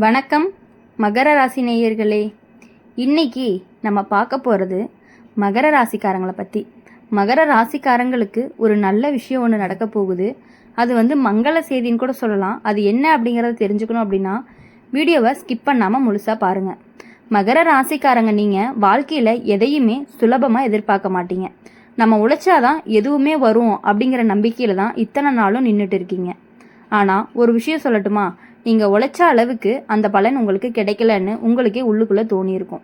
வணக்கம் மகர ராசி நேயர்களே. இன்னைக்கு நம்ம பார்க்க போகிறது மகர ராசிக்காரங்களை பற்றி மகர ராசிக்காரங்களுக்கு ஒரு நல்ல விஷயம் ஒன்று நடக்க போகுது. அது வந்து மங்கள செய்தின்னு கூட சொல்லலாம். அது என்ன அப்படிங்கிறத தெரிஞ்சுக்கணும் அப்படின்னா வீடியோவை ஸ்கிப் பண்ணாமல் முழுசாக பாருங்கள் மகர ராசிக்காரங்க நீங்கள் வாழ்க்கையில் எதையுமே சுலபமாக எதிர்பார்க்க மாட்டீங்க. நம்ம உழைச்சாதான் எதுவுமே வரும் அப்படிங்கிற நம்பிக்கையில் தான் இத்தனை நாளும் நின்றுட்டு இருக்கீங்க. ஆனால் ஒரு விஷயம் சொல்லட்டுமா? நீங்கள் உழைச்ச அளவுக்கு அந்த பலன் உங்களுக்கு கிடைக்கலன்னு உங்களுக்கே உள்ளுக்குள்ளே தோணியிருக்கும்.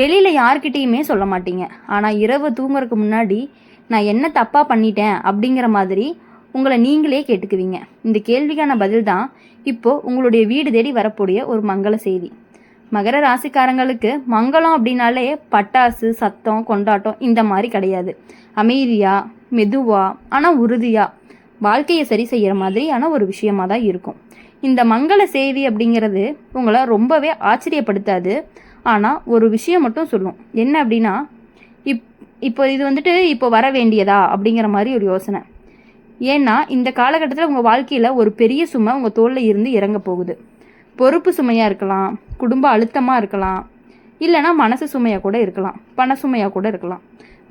வெளியில் யார்கிட்டேயுமே சொல்ல மாட்டீங்க. ஆனால் இரவு தூங்குறதுக்கு முன்னாடி நான் என்ன தப்பாக பண்ணிட்டேன் அப்படிங்கிற மாதிரி உங்களை நீங்களே கேட்டுக்குவீங்க. இந்த கேள்விக்கான பதில் தான் இப்போது உங்களுடைய வீடு தேடி வரக்கூடிய ஒரு மங்கள செய்தி. மகர ராசிக்காரங்களுக்கு மங்களம் அப்படின்னாலே பட்டாசு சத்தம் கொண்டாட்டம் இந்த மாதிரி கிடையாது. அமைதியாக மெதுவாக ஆனால் உறுதியாக வாழ்க்கையை சரி செய்கிற மாதிரியான ஒரு விஷயமா தான் இருக்கும். இந்த மங்கள செய்தி அப்படிங்கிறது உங்களை ரொம்பவே ஆச்சரியப்படுத்தாது. ஆனால் ஒரு விஷயம் மட்டும் சொல்லும். என்ன அப்படின்னா இப் இப்போ இது வந்துட்டு இப்போ வர வேண்டியதா அப்படிங்கிற மாதிரி ஒரு யோசனை. ஏன்னா இந்த காலகட்டத்தில் உங்கள் வாழ்க்கையில் ஒரு பெரிய சுமை உங்கள் தோளில் இருந்து இறங்க போகுது. பொறுப்பு சுமையாக இருக்கலாம் குடும்ப அழுத்தமாக இருக்கலாம் இல்லைனா மனசு சுமையாக கூட இருக்கலாம் பண சுமையாக கூட இருக்கலாம்.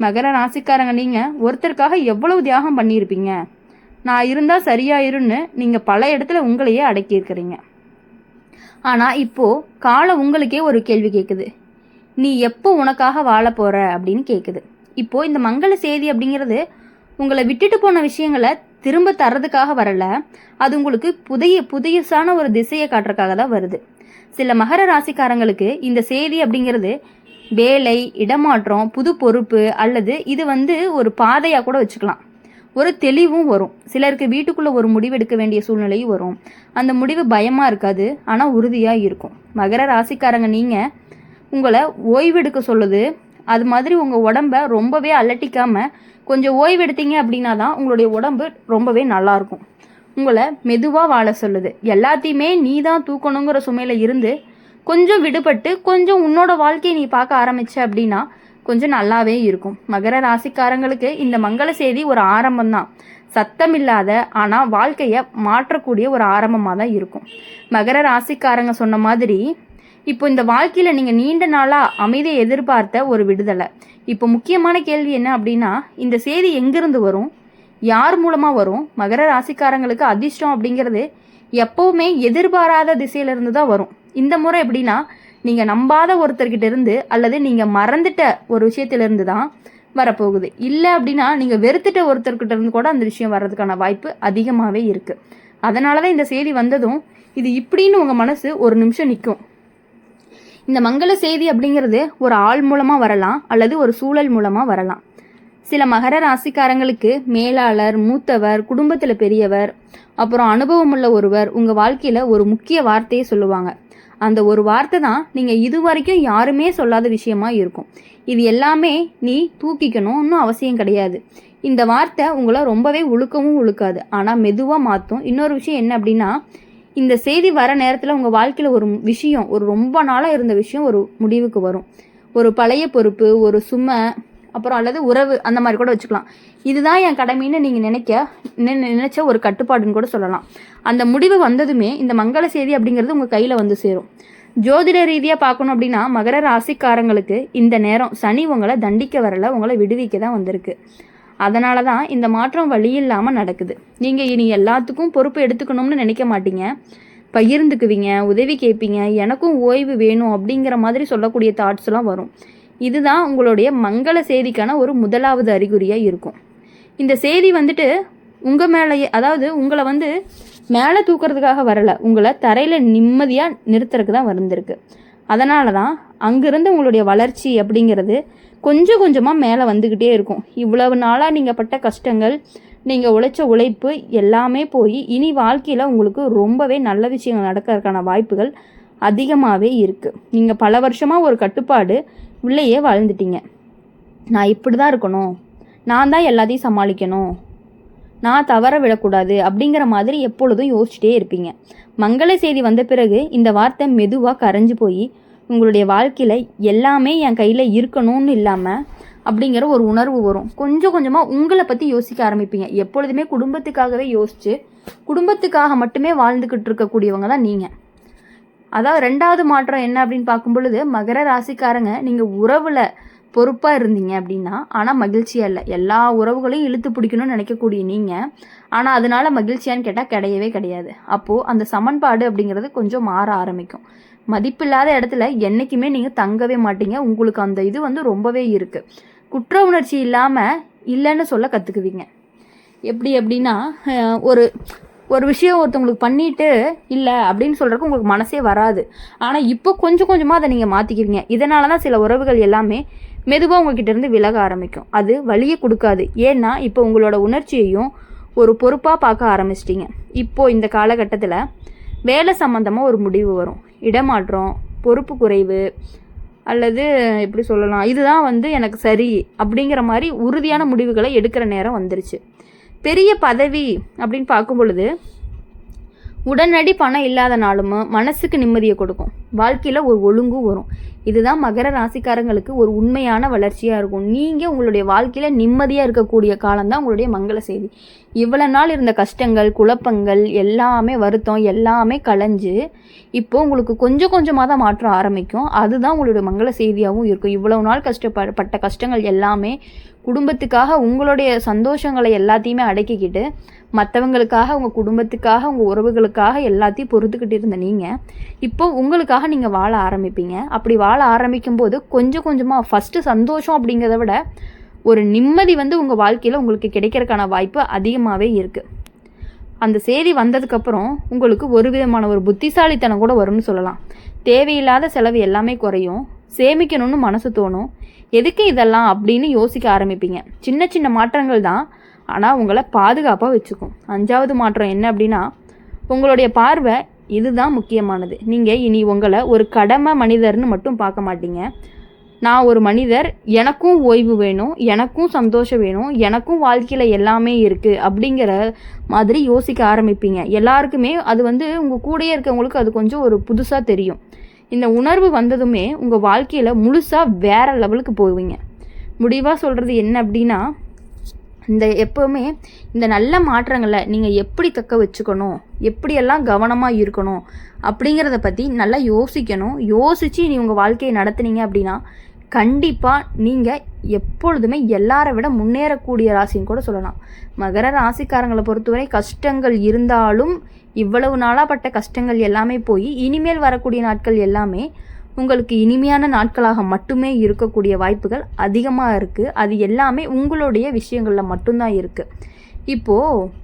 மகர ராசிக்காரங்க நீங்கள் ஒருத்தருக்காக எவ்வளவு தியாகம் பண்ணியிருப்பீங்க? நான் இருந்தால் சரியாயிருன்னு நீங்கள் பல இடத்துல உங்களையே அடக்கியிருக்கிறீங்க. ஆனால் இப்போது காலம் உங்களுக்கே ஒரு கேள்வி கேட்குது நீ எப்போ உனக்காக வாழ போகிற அப்படின்னு கேட்குது இப்போது இந்த மங்கள செய்தி அப்படிங்கிறது உங்களை விட்டுட்டு போன விஷயங்களை திரும்ப தர்றதுக்காக வரல. அது உங்களுக்கு புதிய புதியசான ஒரு திசையை காட்டுறதுக்காக தான் வருது. சில மகர ராசிக்காரங்களுக்கு இந்த செய்தி அப்படிங்கிறது வேலை இடமாற்றம் புது பொறுப்பு அல்லது இது வந்து ஒரு பாதையாக கூட வச்சுக்கலாம். ஒரு தெளிவும் வரும். சிலருக்கு வீட்டுக்குள்ளே ஒரு முடிவு எடுக்க வேண்டிய சூழ்நிலையும் வரும். அந்த முடிவு பயமாக இருக்காது ஆனால் உறுதியாக இருக்கும். மகர ராசிக்காரங்க நீங்கள் உங்களை ஓய்வெடுக்க சொல்லுது. அது மாதிரி உங்கள் உடம்ப ரொம்பவே அலட்டிக்காமல் கொஞ்சம் ஓய்வெடுத்தீங்க அப்படின்னா தான் உங்களுடைய உடம்பு ரொம்பவே நல்லாயிருக்கும் உங்களை மெதுவாக வாழ சொல்லுது. எல்லாத்தையுமே நீ தான் தூக்கணுங்கிற சுமையில் இருந்து கொஞ்சம் விடுபட்டு கொஞ்சம் உன்னோட வாழ்க்கையை நீ பார்க்க ஆரம்பிச்ச அப்படின்னா கொஞ்சம் நல்லாவே இருக்கும். மகர ராசிக்காரங்களுக்கு இந்த மங்கள செய்தி ஒரு ஆரம்பம் தான் சத்தம் இல்லாத ஆனால் வாழ்க்கையை மாற்றக்கூடிய ஒரு ஆரம்பமாக தான் இருக்கும். மகர ராசிக்காரங்க சொன்ன மாதிரி இப்போ இந்த வாழ்க்கையில் நீங்கள் நீண்ட நாளாக அமைதியை எதிர்பார்த்த ஒரு விடுதலை. இப்போ முக்கியமான கேள்வி என்ன அப்படின்னா இந்த செய்தி எங்கிருந்து வரும்? யார் மூலமாக வரும்? மகர ராசிக்காரங்களுக்கு அதிர்ஷ்டம் அப்படிங்கிறது எப்போவுமே எதிர்பாராத திசையிலிருந்து தான் வரும். இந்த முறை எப்படின்னா நீங்கள் நம்பாத ஒருத்தர்கிட்ட இருந்து அல்லது நீங்கள் மறந்துட்ட ஒரு விஷயத்திலிருந்து தான் வரப்போகுது. இல்லை அப்படின்னா நீங்கள் வெறுத்துட்ட ஒருத்தர்கிட்ட இருந்து கூட அந்த விஷயம் வர்றதுக்கான வாய்ப்பு அதிகமாகவே இருக்குது அதனால தான் இந்த செய்தி வந்ததும் இது இப்படின்னு உங்கள் மனசு ஒரு நிமிஷம் நிற்கும் இந்த மங்கள செய்தி அப்படிங்கிறது ஒரு ஆள் மூலமாக வரலாம் அல்லது ஒரு சூழல் மூலமாக வரலாம். சில மகர ராசிக்காரங்களுக்கு மேலாளர் மூத்தவர் குடும்பத்தில் பெரியவர் அப்புறம் அனுபவம் உள்ள ஒருவர் உங்கள் வாழ்க்கையில் ஒரு முக்கிய வார்த்தையை சொல்லுவாங்க. அந்த ஒரு வார்த்தை தான் நீங்கள் இது வரைக்கும் யாருமே சொல்லாத விஷயமா இருக்கும். இது எல்லாமே நீ தூக்கிக்கணும்னு அவசியம் கிடையாது. இந்த வார்த்தை உங்களை ரொம்பவே உழுக்கவும் உழுக்காது. ஆனால் மெதுவாக மாற்றும் இன்னொரு விஷயம் என்ன அப்படின்னா இந்த செய்தி வர நேரத்தில் உங்கள் வாழ்க்கையில் ஒரு விஷயம் ஒரு ரொம்ப நாளாக இருந்த விஷயம் ஒரு முடிவுக்கு வரும். ஒரு பழைய பொறுப்பு ஒரு சுமை அப்புறம் அல்லது உறவு அந்த மாதிரி கூட வச்சுக்கலாம். இதுதான் என் கடமைன்னு நீங்கள் நினைக்க நினைச்ச ஒரு கட்டுப்பாடுன்னு கூட சொல்லலாம். அந்த முடிவு வந்ததுமே இந்த மங்கள செய்தி அப்படிங்கிறது உங்கள் கையில் வந்து சேரும். ஜோதிட ரீதியாக பார்க்கணும் அப்படின்னா மகர ராசிக்காரங்களுக்கு இந்த நேரம் சனி உங்களை தண்டிக்க வரல உங்களை விடுவிக்க தான் வந்திருக்கு. அதனால தான் இந்த மாற்றம் வழி இல்லாமல் நடக்குது. நீங்கள் இனி எல்லாத்துக்கும் பொறுப்பு எடுத்துக்கணும்னு நினைக்க மாட்டீங்க. பகிர்ந்துக்குவீங்க உதவி கேட்பீங்க எனக்கும் ஓய்வு வேணும் அப்படிங்கிற மாதிரி சொல்லக்கூடிய தாட்ஸ்லாம் வரும். இதுதான் உங்களுடைய மங்கள செய்திக்கான ஒரு முதலாவது அறிகுறியாக இருக்கும். இந்த செய்தி வந்துட்டு உங்கள் மேலேயே அதாவது உங்களை வந்து மேலே தூக்கிறதுக்காக வரலை உங்களை தரையில் நிம்மதியாக நிறுத்துறதுக்கு தான் வந்திருக்கு. அதனால தான் அங்கேருந்து உங்களுடைய வளர்ச்சி அப்படிங்கிறது கொஞ்சம் கொஞ்சமாக மேலே வந்துக்கிட்டே இருக்கும். இவ்வளவு நாளாக நீங்கள் பட்ட கஷ்டங்கள் நீங்கள் உழைச்ச உழைப்பு எல்லாமே போய் இனி வாழ்க்கையில் உங்களுக்கு ரொம்பவே நல்ல விஷயங்கள் நடக்கிறதுக்கான வாய்ப்புகள் அதிகமாகவே இருக்குது நீங்கள் பல வருஷமாக ஒரு கட்டுப்பாடு உள்ளேயே வாழ்ந்துட்டீங்க. நான் இப்படி தான் இருக்கணும். நான் தான் எல்லாத்தையும் சமாளிக்கணும். நான் தவற விடக்கூடாது அப்படிங்கிற மாதிரி எப்பொழுதும் யோசிச்சுட்டே இருப்பீங்க. மங்கள செய்தி வந்த பிறகு இந்த வார்த்தை மெதுவாக கரைஞ்சு போய் உங்களுடைய வாழ்க்கையில் எல்லாமே என் கையில் இருக்கணும்னு இல்லாமல் அப்படிங்கிற ஒரு உணர்வு வரும். கொஞ்சம் கொஞ்சமாக உங்களை பற்றி யோசிக்க ஆரம்பிப்பீங்க. எப்பொழுதுமே குடும்பத்துக்காகவே யோசித்து குடும்பத்துக்காக மட்டுமே வாழ்ந்துக்கிட்டு இருக்கக்கூடியவங்க தான் நீங்கள் அதாவது ரெண்டாவது மாற்றம் என்ன அப்படின்னு பார்க்கும் பொழுது மகர ராசிக்காரங்க நீங்கள் உறவில் பொறுப்பாக இருந்தீங்க அப்படின்னா ஆனால் மகிழ்ச்சியாக இல்லை. எல்லா உறவுகளையும் இழுத்து பிடிக்கணும்னு நினைக்கக்கூடிய நீங்கள் ஆனால் அதனால மகிழ்ச்சியான்னு கேட்டால் கிடையவே கிடையாது. அப்போது அந்த சமன்பாடு அப்படிங்கிறது கொஞ்சம் மாற ஆரம்பிக்கும். மதிப்பில்லாத இடத்துல என்றைக்குமே நீங்கள் தங்கவே மாட்டீங்க. உங்களுக்கு அந்த இது வந்து ரொம்பவே இருக்குது குற்ற உணர்ச்சி இல்லாமல் இல்லைன்னு சொல்ல கற்றுக்குவீங்க எப்படி அப்படின்னா ஒரு ஒரு விஷயம் ஒருத்தவங்களுக்கு பண்ணிட்டு இல்லை அப்படின்னு சொல்கிறதுக்கு உங்களுக்கு மனசே வராது. ஆனால் இப்போ கொஞ்சம் கொஞ்சமாக அதை நீங்கள் மாற்றிக்கிறீங்க இதனால தான் சில உறவுகள் எல்லாமே மெதுவாக உங்ககிட்ட இருந்து விலக ஆரம்பிக்கும். அது வழியை கொடுக்காது. ஏன்னா இப்போ உங்களோட உணர்ச்சியையும் ஒரு பொறுப்பாக பார்க்க ஆரம்பிச்சிட்டிங்க. இப்போது இந்த காலகட்டத்தில் வேலை சம்மந்தமாக ஒரு முடிவு வரும். இடமாற்றம் பொறுப்பு குறைவு அல்லது எப்படி சொல்லலாம் இதுதான் வந்து எனக்கு சரி அப்படிங்கிற மாதிரி உறுதியான முடிவுகளை எடுக்கிற நேரம் வந்துருச்சு. பெரிய பதவி அப்படின்னு பார்க்கும் பொழுது உடனடி பணம் இல்லாத நாளும் மனசுக்கு நிம்மதியை கொடுக்கும். வாழ்க்கையில் ஒரு ஒழுங்கும் வரும். இதுதான் மகர ராசிக்காரங்களுக்கு ஒரு உண்மையான வளர்ச்சியாக இருக்கும். நீங்கள் உங்களுடைய வாழ்க்கையில் நிம்மதியாக இருக்கக்கூடிய காலம்தான் உங்களுடைய மங்கள செய்தி. இவ்வளோ நாள் இருந்த கஷ்டங்கள் குழப்பங்கள் எல்லாமே வருத்தம் எல்லாமே களைஞ்சு இப்போ உங்களுக்கு கொஞ்சம் கொஞ்சமாக தான் மாற்றம் ஆரம்பிக்கும். அதுதான் உங்களுடைய மங்கள செய்தியாகவும் இருக்கும். இவ்வளவு நாள் கஷ்டப்பட்ட கஷ்டங்கள் எல்லாமே குடும்பத்துக்காக உங்களுடைய சந்தோஷங்களை எல்லாத்தையுமே அடக்கிக்கிட்டு மற்றவங்களுக்காக உங்கள் குடும்பத்துக்காக உங்கள் உறவுகளுக்காக எல்லாத்தையும் பொறுத்துக்கிட்டு இருந்த நீங்கள் இப்போ உங்களுக்காக நீங்கள் வாழ ஆரம்பிப்பீங்க. அப்படி வாழ ஆரம்பிக்கும் போது கொஞ்சம் கொஞ்சமாக ஃபஸ்ட்டு சந்தோஷம் அப்படிங்கிறத விட ஒரு நிம்மதி வந்து உங்கள் வாழ்க்கையில் உங்களுக்கு கிடைக்கிறதுக்கான வாய்ப்பு அதிகமாகவே இருக்குது அந்த செய்தி வந்ததுக்கப்புறம் உங்களுக்கு ஒரு விதமான ஒரு புத்திசாலித்தனம் கூட வரும்னு சொல்லலாம். தேவையில்லாத செலவு எல்லாமே குறையும். சேமிக்கணும்னு மனசு தோணும். எதுக்கு இதெல்லாம் அப்படின்னு யோசிக்க ஆரம்பிப்பீங்க. சின்ன சின்ன மாற்றங்கள் தான் ஆனால் உங்களை பாதுகாப்பாக வச்சுக்கும். அஞ்சாவது மாற்றம் என்ன அப்படின்னா உங்களுடைய பார்வை இதுதான் முக்கியமானது. நீங்கள் இனி உங்களை ஒரு கடமை மனிதர்னு மட்டும் பார்க்க மாட்டீங்க. நான் ஒரு மனிதர் எனக்கும் ஓய்வு வேணும் எனக்கும் சந்தோஷம் வேணும் எனக்கும் வாழ்க்கையில் எல்லாமே இருக்குது அப்படிங்கிற மாதிரி யோசிக்க ஆரம்பிப்பீங்க. எல்லாருக்குமே அது வந்து உங்கள் கூடயே இருக்கவங்களுக்கு அது கொஞ்சம் ஒரு புதுசாக தெரியும். இந்த உணர்வு வந்ததுமே உங்கள் வாழ்க்கையில் முழுசாக வேற லெவலுக்கு போவீங்க. முடிவாக சொல்கிறது என்ன அப்படின்னா இந்த எப்போவுமே இந்த நல்ல மாற்றங்களை நீங்கள் எப்படி தக்க வச்சுக்கணும் எப்படியெல்லாம் கவனமாக இருக்கணும் அப்படிங்கிறத பற்றி நல்லா யோசிக்கணும். யோசித்து நீ உங்கள் வாழ்க்கையை நடத்துனீங்க அப்படின்னா கண்டிப்பாக நீங்கள் எப்பொழுதுமே எல்லாரை விட முன்னேறக்கூடிய ராசின்னு கூட சொல்லலாம். மகர ராசிக்காரங்களை பொறுத்தவரை கஷ்டங்கள் இருந்தாலும் இவ்வளவு நாளாக பட்ட கஷ்டங்கள் எல்லாமே போய் இனிமேல் வரக்கூடிய நாட்கள் எல்லாமே உங்களுக்கு இனிமையான நாட்களாக மட்டுமே இருக்கக்கூடிய வாய்ப்புகள் அதிகமாக இருக்குது அது எல்லாமே உங்களுடைய விஷயங்களில் மட்டும்தான் இருக்குது இப்போது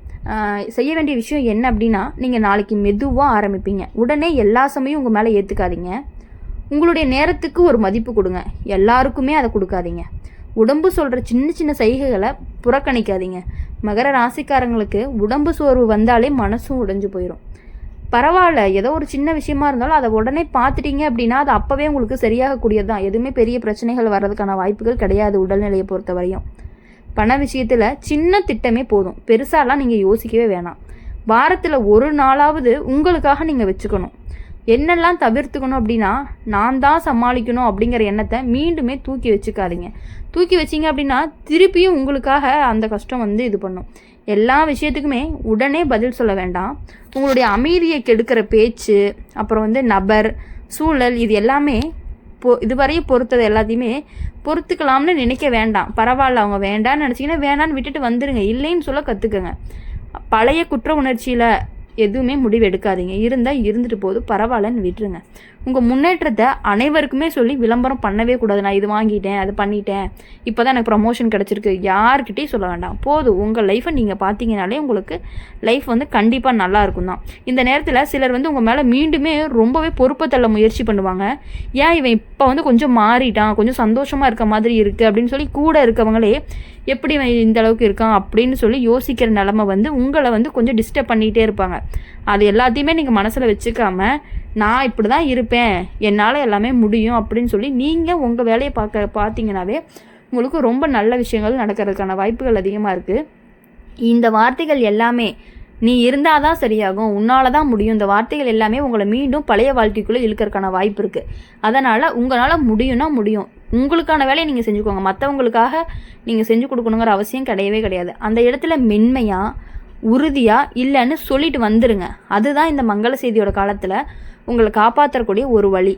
செய்ய வேண்டிய விஷயம் என்ன அப்படின்னா நீங்கள் நாளைக்கு மெதுவாக ஆரம்பிப்பீங்க. உடனே எல்லா சமயம் உங்கள் மேலே ஏற்றுக்காதீங்க உங்களுடைய நேரத்துக்கு ஒரு மதிப்பு கொடுங்க. எல்லாருக்குமே அதை கொடுக்காதீங்க. உடம்பு சொல்கிற சின்ன சின்ன சைகைகளை புறக்கணிக்காதீங்க. மகர ராசிக்காரங்களுக்கு உடம்பு சோர்வு வந்தாலே மனசும் உடைஞ்சு போயிடும் பரவாயில்ல. ஏதோ ஒரு சின்ன விஷயமா இருந்தாலும் அதை உடனே பார்த்துட்டீங்க அப்படின்னா அது அப்போவே உங்களுக்கு சரியாகக்கூடியது தான் எதுவுமே பெரிய பிரச்சனைகள் வர்றதுக்கான வாய்ப்புகள் கிடையாது உடல்நிலையை பொறுத்த வரையும். பண விஷயத்தில் சின்ன திட்டமே போதும். பெருசாலாம் நீங்கள் யோசிக்கவே வேணாம். வாரத்தில் ஒரு நாளாவது உங்களுக்காக நீங்கள் வச்சுக்கணும். என்னெல்லாம் தவிர்த்துக்கணும் அப்படின்னா நான் தான் சமாளிக்கணும் அப்படிங்கிற எண்ணத்தை மீண்டுமே தூக்கி வச்சுக்காதீங்க. தூக்கி வச்சீங்க அப்படின்னா திருப்பியும் உங்களுக்காக அந்த கஷ்டம் வந்து இது பண்ணும். எல்லா விஷயத்துக்குமே உடனே பதில் சொல்ல வேண்டாம். உங்களுடைய அமைதியை கெடுக்கிற பேச்சு அப்புறம் வந்து நபர் சூழல் இது எல்லாமே பொ இதுவரையும் பொறுத்தது எல்லாத்தையுமே பொறுத்துக்கலாம்னு நினைக்க வேண்டாம். பரவாயில்ல அவங்க வேண்டாம்னு நினச்சிங்கன்னா வேணான்னு விட்டுட்டு வந்துடுங்க இல்லைன்னு சொல்ல கற்றுக்குங்க பழைய குற்ற உணர்ச்சியில் எதுவுமே முடிவு எடுக்காதீங்க. இருந்தால் இருந்துட்டு போது பரவாயில்லன்னு விட்டுருங்க. உங்கள் முன்னேற்றத்தை அனைவருக்குமே சொல்லி விளம்பரம் பண்ணவே கூடாது. நான் இது வாங்கிட்டேன் அது பண்ணிட்டேன். இப்போ தான் எனக்கு ப்ரமோஷன் கிடச்சிருக்கு. யாருக்கிட்டேயும் சொல்ல வேண்டாம். போதும். உங்கள் லைஃப்பை நீங்கள் பார்த்தீங்கனாலே உங்களுக்கு லைஃப் வந்து கண்டிப்பாக நல்லா இருக்கும் தான். இந்த நேரத்தில் சிலர் வந்து உங்கள் மேலே மீண்டுமே ரொம்பவே பொறுப்பை தள்ள முயற்சி பண்ணுவாங்க. ஏன் இவன் இப்போ வந்து கொஞ்சம் மாறிட்டான்? கொஞ்சம் சந்தோஷமாக இருக்க மாதிரி இருக்குது அப்படின்னு சொல்லி கூட இருக்கவங்களே எப்படி இவன் இந்த அளவுக்கு இருக்கான் அப்படின்னு சொல்லி யோசிக்கிற நிலமை வந்து உங்களை வந்து கொஞ்சம் டிஸ்டர்ப் பண்ணிகிட்டே இருப்பாங்க. அது எல்லாத்தையுமே நீங்கள் மனசில் வச்சுக்காம நான் இப்படி தான் இருப்பேன். என்னால் எல்லாமே முடியும் அப்படின்னு சொல்லி நீங்கள் உங்கள் வேலையை பார்க்க பார்த்தீங்கன்னாவே உங்களுக்கு ரொம்ப நல்ல விஷயங்கள் நடக்கிறதுக்கான வாய்ப்புகள் அதிகமாக இருக்குது இந்த வார்த்தைகள் எல்லாமே நீ இருந்தால் தான் சரியாகும். உன்னால் தான் முடியும். இந்த வார்த்தைகள் எல்லாமே உங்களை மீண்டும் பழைய வாழ்க்கைக்குள்ளே இழுக்கறதுக்கான வாய்ப்பு இருக்குது அதனால் உங்களால் முடியும்னா முடியும். உங்களுக்கான வேலையை நீங்கள் செஞ்சுக்கோங்க. மற்றவங்களுக்காக நீங்கள் செஞ்சு கொடுக்கணுங்கிற அவசியம் கிடையவே கிடையாது. அந்த இடத்துல மென்மையாக உறுதியாக இல்லைன்னு சொல்லிட்டு வந்துடுங்க அதுதான் இந்த மங்கள செய்தியோட காலத்தில் உங்களை காப்பாற்றக்கூடிய ஒரு வழி.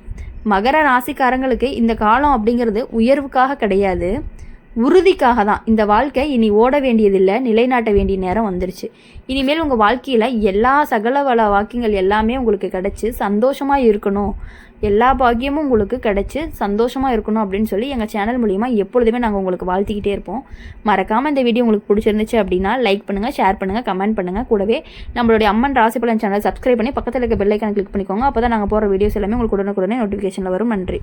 மகர ராசிக்காரங்களுக்கு இந்த காலம் அப்படிங்கிறது உயர்வுக்காக கிடையாது. உறுதிக்காக தான் இந்த வாழ்க்கை இனி ஓட வேண்டியதில்லை நிலைநாட்ட வேண்டிய நேரம் வந்துருச்சு. இனிமேல் உங்கள் வாழ்க்கையில் எல்லா சகல வள வாக்கியங்கள் எல்லாமே உங்களுக்கு கிடச்சி சந்தோஷமாக இருக்கணும். எல்லா பாக்கியமும் உங்களுக்கு கிடச்சி சந்தோஷமாக இருக்கணும் அப்படின்னு சொல்லி எங்கள் சேனல் மூலிமா எப்பொழுதுமே நாங்கள் உங்களுக்கு வாழ்த்திக்கிட்டே இருப்போம். மறக்காமல் இந்த வீடியோ உங்களுக்கு பிடிச்சிருந்துச்சு அப்படின்னா லைக் பண்ணுங்கள் ஷேர் பண்ணுங்கள் கமெண்ட் பண்ணுங்கள் கூடவே நம்மளுடைய அம்மன் ராசிபலன் சேனல் சப்ஸ்கிரைப் பண்ணி பக்கத்தில் இருக்க பெல்லைக்கான கிளிக் பண்ணிக்கோங்க. அப்போ தான் நாங்கள் போகிற வீடியோஸ் எல்லாமே உங்களுக்கு உடனுக்குடனே நோட்டிஃபிகேஷனில் வரும். நன்றி.